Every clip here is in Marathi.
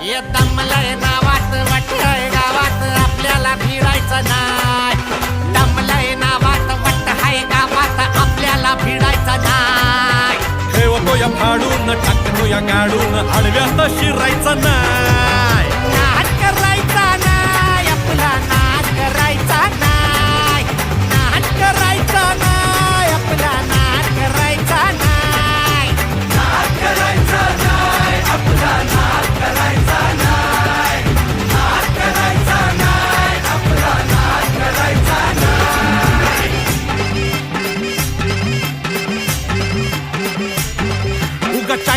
दमलय नावात वाटय गावात आपल्याला भिडायचं नाय दमलय नावात वाट हाय गावात आपल्याला भिडायचं नाय ठेवतो या फाडून टाकतो या गाडून आडव्यात शिरायचं नाय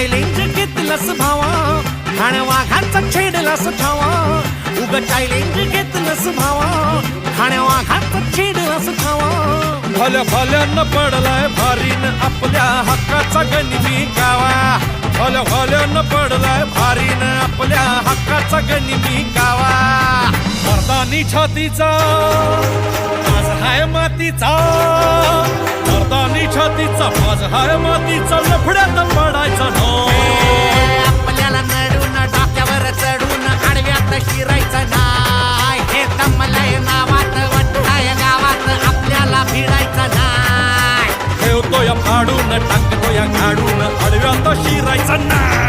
चॅलेंज घेतलंस भावा. खाण वाघाचा छेडलास ठावा उग चॅलेंज घेतलंस भावा. खाण वाघाचा छेडलास ठावा भल भल्यानं पडलाय भारीन आपल्या हक्काचा गनिमी गावा भल भल्यानं पडलाय भारीन आपल्या हक्काचा गनिमी गावा मर्दानी छातीचा आज हाय मातीचा. मर्दानी छातीचा आज हाय मातीचा. लफड्यात पडायचा या फाडून टाकतो या गाडून आडव्यात शिरायचा नाही